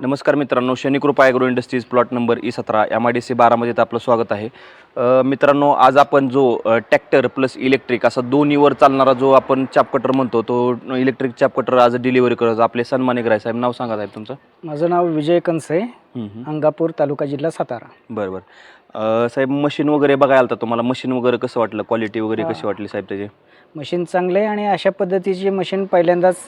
नमस्कार मित्रांनो Shanikrupa agro industries plot number E सतरा एम आय डी सी बारामध्येत आपलं स्वागत आहे. मित्रांनो आज आपण जो ट्रॅक्टर प्लस इलेक्ट्रिक असा दोन्हीवर चालणारा जो आपण चापकटर म्हणतो तो इलेक्ट्रिक चापकटर आज डिलिव्हरी करत आपले सन्मानिक राय साहेब नाव सांगा साहेब तुमचं. माझं नाव विजय कंसे. अंगापूर तालुका जिल्हा सातारा. बरं बरं. साहेब मशीन वगैरे बघायला आलता तुम्हाला मशीन वगैरे कसं वाटलं? क्वालिटी वगैरे. कशी वाटली साहेब त्याची? मशीन चांगले आणि अशा पद्धतीची मशीन पहिल्यांदाच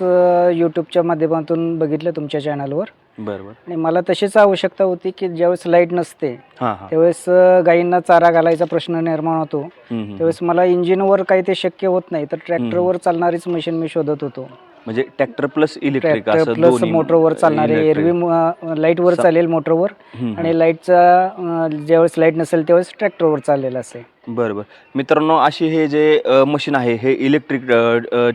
यूट्यूबच्या माध्यमातून बघितलं तुमच्या चॅनलवर बरं बरं आणि मला तशीच आवश्यकता होती की ज्यावेळेस लाइट नसते हां हां. त्यावेळेस अ, गायींना चारा घालायचा प्रश्न निर्माण होतो. हम्म, हम्म. त्यावेळेस मला इंजिनवर काही ते शक्य होत नाही तर ट्रॅक्टरवर चालणारीच मशीन मी शोधत होतो. म्हणजे ट्रॅक्टर प्लस इलेक्ट्रिक असं प्लस दोन्ही मोटरवर चालणारे electric. एरवी लाईटवर सा- चालेल मोटरवर हम्म, आणि लाईटचा ज्यावेळेस लाइट नसेल त्यावेळेस ट्रॅक्टरवर चाललेलं असेल बरं बरं मित्रांनो अशी हे जे मशीन आहे हे इलेक्ट्रिक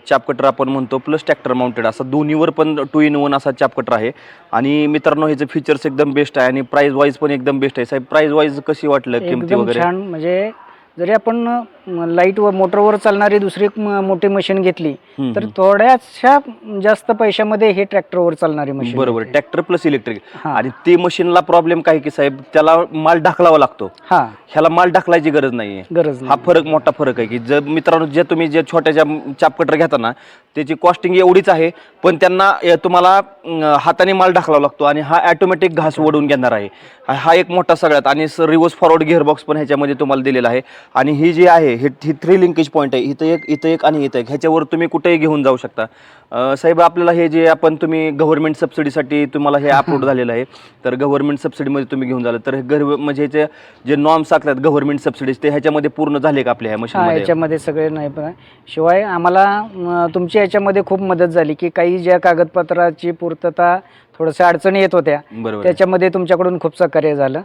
चापकटर आपण म्हणतो प्लस ट्रॅक्टर माउंटेड असं दोन्हीवर पण टू इन वन असा चापकटर आहे. आणि मित्रांनो ह्याचे फीचर्स एकदम बेस्ट आहे आणि प्राईस वाईज पण एकदम बेस्ट आहे. साहेब प्राईस वाईज कशी वाटलं किमती एकदम वगैरे? छान म्हणजे जरी आपण लाइट व मोटरवर चालणारी दुसरी एक म- मोठी मशीन घेतली तर. थोड्याशा जास्त पैशामध्ये हे ट्रॅक्टरवर चालणारी मशीन बरोबर. ट्रॅक्टर प्लस इलेक्ट्रिक हा. आणि ते मशीनला प्रॉब्लेम काय की साहेब त्याला माल ढकलावा लागतो. हा. ह्याला माल ढकलायची गरज नाहीये. गरज हा नाही फरक मोठा फरक आहे की जर मित्रांनो जे तुम्ही जे छोट्या ज्या चापकटर घेता ना त्याची कॉस्टिंग एवढीच आहे पण त्यांना अ, तुम्हाला अं, हाताने माल ढकलावा लागतो आणि हा ॲटोमॅटिक घास ओढून घेणार आहे. हा- हा एक मोठा सगळ्यात आणि रिव्हर्स फॉरवर्ड गिअरबॉक्स पण ह्याच्यामध्ये तुम्हाला दिलेला आहे. आणि ही जी आहे हे ही थ्री लिंकेज पॉईंट आहे इथं एक इथं एक आणि इथं एक. ह्याच्यावर तुम्ही कुठेही घेऊन जाऊ शकता. साहेब आपल्याला हे जे आपण तुम्ही गव्हर्नमेंट सबसिडीसाठी तुम्हाला हे अपलोड झालेलं आहे तर गव्हर्नमेंट सबसिडीमध्ये तुम्ही घेऊन झालं तर हे गर्व म्हणजे ह्याचे जे नॉर्म्स असतात गव्हर्नमेंट सबसिडीज ते ह्याच्यामध्ये पूर्ण झाले का आपल्या ह्या हा मशीनमध्ये याच्यामध्ये सगळे नाही पण शिवाय आम्हाला तुमच्या याच्यामध्ये खूप मदत झाली की काही ज्या कागदपत्राची पूर्तता थोड्याशा अडचणी येत होत्या. त्याच्यामध्ये तुमच्याकडून खूप सहकार्य झालं.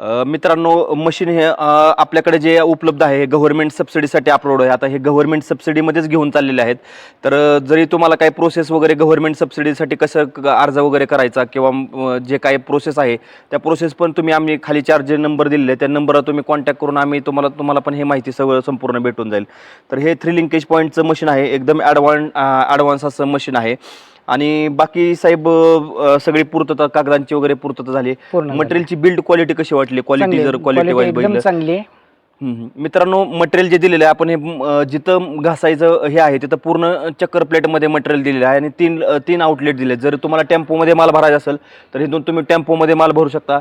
मित्रांनो मशीन हे आपल्याकडे जे उपलब्ध आहे हे गव्हर्नमेंट सबसिडीसाठी अपलोड आहे. आता हे गव्हर्नमेंट सबसिडीमध्येच घेऊन चाललेले आहेत. तर जरी तुम्हाला काही प्रोसेस वगैरे गव्हर्नमेंट सबसिडीसाठी कसं क- अर्ज वगैरे करायचा किंवा जे काही प्रोसेस आहे त्या प्रोसेस पण तुम्ही आम्ही खाली चार जे नंबर दिलेले त्या नंबरवर तुम्ही कॉन्टॅक्ट करून आम्ही तुम्हाला तुम्हाला पण हे माहिती सगळं संपूर्ण भेटून जाईल. तर हे थ्री लिंकेज पॉईंटचं मशीन आहे. एकदम ॲडव्हान ॲडव्हान्स असं मशीन आहे. आणि बाकी साहेब अ, सगळी पूर्तता कागदांची वगैरे पूर्तता झाली पूर्ण झाली. मटेरियलची बिल्ड क्वालिटी कशी वाटली क्वालिटी चांगली जर आहे. क्वालिटी Quality वाईज एकदम बघितलं चांगली आहे. मित्रांनो मटेरियल जे दिलेलं आहे आपण हे अं, जिथं घासायचं हे आहे तिथं पूर्ण चक्कर प्लेटमध्ये मटेरियल दिलेलं आहे आणि तीन अं, तीन आउटलेट दिले जर तुम्हाला टेम्पोमध्ये माल भरायचा असेल तर इथून तुम्ही टेम्पोमध्ये माल भरू शकता.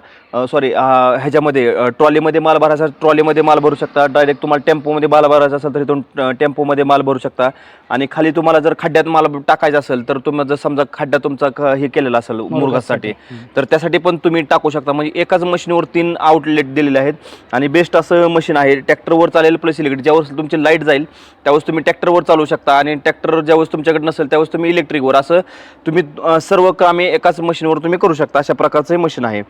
सॉरी ह्याच्यामध्ये अं, ट्रॉलीमध्ये माल भरायचा ट्रॉलीमध्ये माल भरू शकता. डायरेक्ट तुम्हाला टेम्पोमध्ये माल भरायचा असेल तर इथून अं, टेम्पोमध्ये माल भरू शकता. आणि खाली तुम्हाला जर खड्ड्यात माल टाकायचा असेल तर तुम्ही जर समजा खड्डा तुमचा ख- हे केलेला असेल मुरघासाठी तर त्यासाठी पण तुम्ही टाकू शकता. म्हणजे एकाच मशीनवर तीन आउटलेट दिलेले आहेत. आणि बेस्ट असं मशीन आहे ट्रॅक्टरवर चालेल प्लस इलेक्ट्रिक ज्यावेळेस तुमची लाइट जाईल त्यावेळेस तुम्ही ट्रॅक्टरवर चालवू शकता. आणि ट्रॅक्टर ज्यावेळेस तुमच्याकडे नसेल त्यावेळेस तुम्ही इलेक्ट्रिकवर असं तुम्ही सर्व कामे एकाच मशीनवर तुम्ही करू शकता. अशा प्रकारचं हे मशीन आहे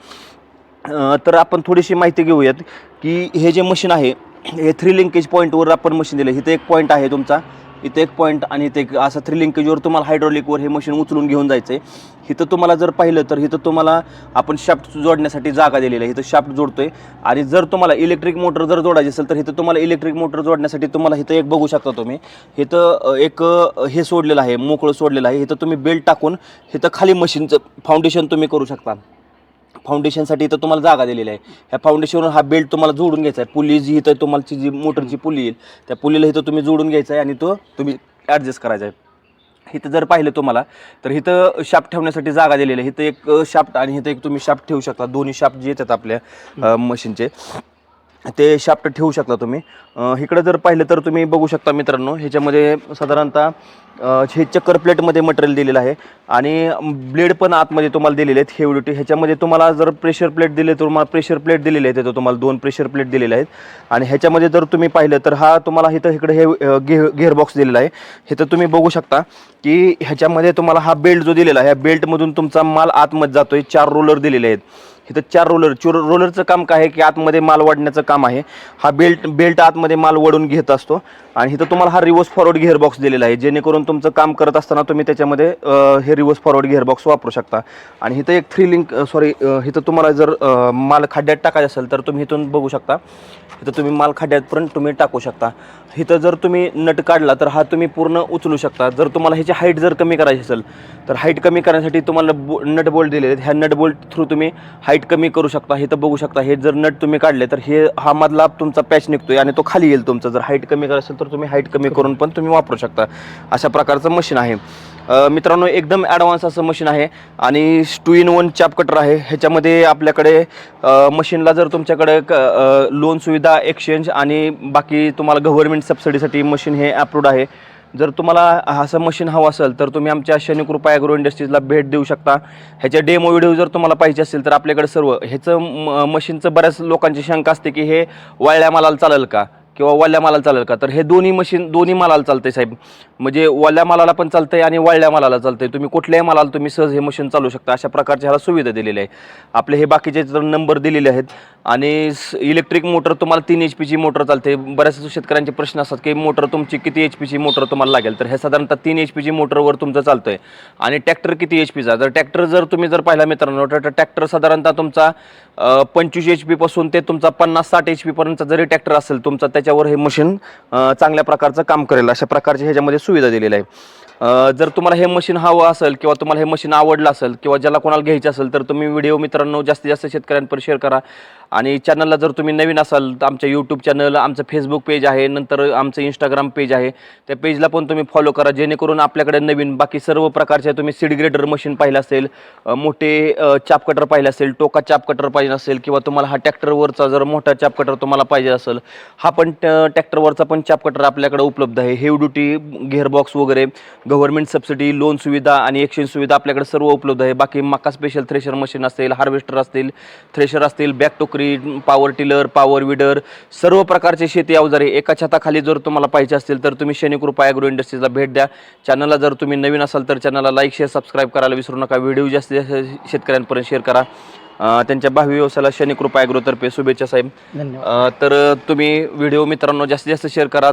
तर आपण थोडीशी माहिती घेऊयात की हे जे मशीन आहे हे थ्री लिंकेज पॉईंटवर आपण मशीन दिलं इथं एक पॉईंट आहे तुमचा. इथे एक पॉईंट आणि इथे एक असं थ्री लिंकेजवर तुम्हाला हायड्रॉलिकवर हे मशीन उचलून घेऊन जायचं आहे इथं तुम्हाला जर पाहिलं तर इथं तुम्हाला आपण शाफ्ट जोडण्यासाठी जागा दिलेली आहे. इथं शाफ्ट आहे आणि जर तुम्हाला इलेक्ट्रिक मोटर जर जोडायची असेल तर इथं तुम्हाला इलेक्ट्रिक मोटर जोडण्यासाठी तुम्हाला इथं एक बघू शकता तुम्ही. इथं एक हे सोडलेलं आहे मोकळं सोडलेलं आहे. इथं तुम्ही बेल्ट टाकून इथं खाली मशीनचं फाउंडेशन तुम्ही करू शकता. फाउंडेशनसाठी इथं तुम्हाला जागा दिलेली आहे. ह्या फाउंडेशनवर हा बेल्ट तुम्हाला जोडून घ्यायचा आहे. पुली जी इथं तुम्हाला जी मोटरची पुली येईल त्या पुलीला इथं तुम्ही जोडून घ्यायचा आहे आणि तो तुम्ही ॲडजस्ट करायचा आहे. इथं जर पाहिलं तुम्हाला तर इथं शाप ठेवण्यासाठी जागा दिलेली आहे. इथं एक शाफ्ट आणि इथं एक तुम्ही शाफ्ट ठेवू शकता. दोन्ही शाफ्ट जे येतात आपल्या मशीनचे ते शाफ्ट ठेवू शकता तुम्ही. इकडं जर पाहिलं तर तुम्ही बघू शकता मित्रांनो ह्याच्यामध्ये साधारणतः हे चक्कर प्लेटमध्ये मटेरियल दिलेलं आहे. आणि ब्लेड पण आतमध्ये तुम्हाला दिलेले आहेत हेवडीटी ह्याच्यामध्ये तुम्हाला जर प्रेशर प्लेट दिले तर तुम्हाला प्रेशर प्लेट दिलेले आहेत. तुम्हाला दोन प्रेशर प्लेट दिलेले आहेत. आणि ह्याच्यामध्ये जर तुम्ही पाहिलं तर हा तुम्हाला इथं इकडे हे गे गेअरबॉक्स दिलेला आहे. इथं तुम्ही बघू शकता की ह्याच्यामध्ये तुम्हाला हा बेल्ट जो दिलेला आहे ह्या बेल्टमधून तुमचा माल आतमध्ये जातो आहे चार रोलर दिलेले आहेत. इथं चार रोलर चोर रोलरचं काम काय आहे की आतमध्ये माल वाढण्याचं काम आहे. हा बेल्ट बेल्ट आतमध्ये माल वडून घेत असतो. आणि इथं तुम्हाला हा रिवर्स फॉरवर्ड गिअरबॉक्स दिलेला आहे जेणेकरून तुमचं काम करत असताना तुम्ही त्याच्यामध्ये हे रिवर्स फॉरवर्ड गिअरबॉक्स वापरू शकता. आणि इथं एक थ्री लिंक सॉरी इथं तुम्हाला जर माल खड्ड्यात टाकायचा असेल तर तुम्ही इथून बघू शकता. इथं तुम्ही माल खड्ड्यातपर्यंत तुम्ही टाकू शकता. इथं जर तुम्ही नट काढला तर हा तुम्ही पूर्ण उचलू शकता. जर तुम्हाला ह्याची हाईट जर कमी करायची असेल तर हाईट कमी करण्यासाठी तुम्हाला बो नट बोल्ट दिलेले आहेत. ह्या नट बोल्ट थ्रू तुम्ही हाईट हाईट कमी करू शकता हे तर बघू शकता. हे जर नट तुम्ही काढले तर हे हा मधला तुमचा पॅच निघतोय आणि तो खाली येईल तुमचा. जर हाईट कमी करत असेल तर तुम्ही हाईट कमी करून पण तुम्ही वापरू शकता. अशा प्रकारचं मशीन आहे. मित्रांनो एकदम ॲडव्हान्स असं मशीन आहे आणि two in one chaff cutter आहे. ह्याच्यामध्ये आपल्याकडे मशीनला जर तुमच्याकडे क लोन सुविधा एक्सचेंज आणि बाकी तुम्हाला गव्हर्नमेंट सबसिडीसाठी मशीन हे अप्रूव्ड आहे. जर तुम्हाला असं मशीन हवं असेल तर तुम्ही आमच्या शनिकृपा ॲग्रो इंडस्ट्रीजला भेट देऊ शकता. ह्याच्या डेमो व्हिडिओ जर तुम्हाला पाहिजे असेल तर आपल्याकडे सर्व ह्याचं म- मशीनचं बऱ्याच लोकांची शंका असते की हे वाळल्या मालाला चालेल का? किंवा वाल्या मालाला चालेल का? तर हे दोन्ही मशीन दोन्ही मालाला चालतंय साहेब. म्हणजे वाल्या मालाला पण चालतंय आणि वाळल्या मालाला चालतंय. तुम्ही कुठल्याही मालाला तुम्ही सहज हे मशीन चालू शकता. अशा प्रकारच्या ह्याला सुविधा दिलेल्या आहे आपले हे बाकीचे नंबर दिलेले आहेत. आणि इलेक्ट्रिक मोटर तुम्हाला तीन एच पीची मोटर चालते. बऱ्याच शेतकऱ्यांचे प्रश्न असतात की मोटर तुमची किती एच पीची मोटर तुम्हाला लागेल? तर हे साधारणतः तीन एच पीची मोटरवर तुमचं चालतं आहे आणि ट्रॅक्टर किती एच पीचा जर ट्रॅक्टर जर तुम्ही जर पाहिला मित्रांनो तर ट्रॅक्टर साधारणतः तुमचा पंचवीस एच पीपासून ते तुमचा पन्नास साठ एच पीपर्यंत जरी ट्रॅक्टर असेल तुमचा त्याच्यावर हे मशीन चांगल्या प्रकारचं काम करेल. अशा प्रकारची ह्याच्यामध्ये सुविधा दिलेली आहे. जर तुम्हाला हे मशीन हवं असेल किंवा तुम्हाला हे मशीन आवडलं असेल किंवा ज्याला कोणाला घ्यायचं असेल तर तुम्ही व्हिडिओ मित्रांनो जास्तीत जास्त शेतकऱ्यांपर्यंत शेअर करा. आणि चॅनलला जर तुम्ही नवीन असाल तर आमच्या यूट्यूब चॅनल आमचं फेसबुक पेज आहे नंतर आमचं इंस्टाग्राम पेज आहे. त्या पेजला पण तुम्ही फॉलो करा जेणेकरून आपल्याकडे नवीन बाकी सर्व प्रकारचे तुम्ही सीड ग्रेडर मशीन पाहिलं असेल मोठे अ, चाप कटर पाहिलं असेल टोका चाप कटर पाहिजे असेल किंवा तुम्हाला हा ट्रॅक्टरवरचा जर मोठा चाप कटर तुम्हाला पाहिजे असेल हा पण ट्रॅक्टरवरचा पण चाप कटर आपल्याकडे उपलब्ध आहे. हेव ड्युटी गेअरबॉक्स वगैरे गव्हर्नमेंट सबसिडी लोन सुविधा आणि एक्सचेंज सुविधा आपल्याकडे सर्व उपलब्ध आहे. बाकी मका स्पेशल थ्रेशर मशीन असेल हार्वेस्टर असतील थ्रेशर असतील बॅक टोकरी पॉवर टिलर पॉवर विडर सर्व प्रकारचे शेती अवजारे एका छताखाली जर तुम्हाला पाहिजे असतील तर तुम्ही शनिकृपा ॲग्रो इंडस्ट्रीजला भेट द्या. चॅनलला जर तुम्ही नवीन असाल तर चॅनलला लाईक शेअर सबस्क्राईब करायला विसरू नका. व्हिडिओ जास्तीत जास्त शेतकऱ्यांपर्यंत शेअर करा. त्यांच्या भावी व्यवसायाला शनिकृपा ॲग्रोतर्फे शुभेच्छा साहेब. तर तुम्ही व्हिडिओ मित्रांनो जास्तीत जास्त शेअर करा.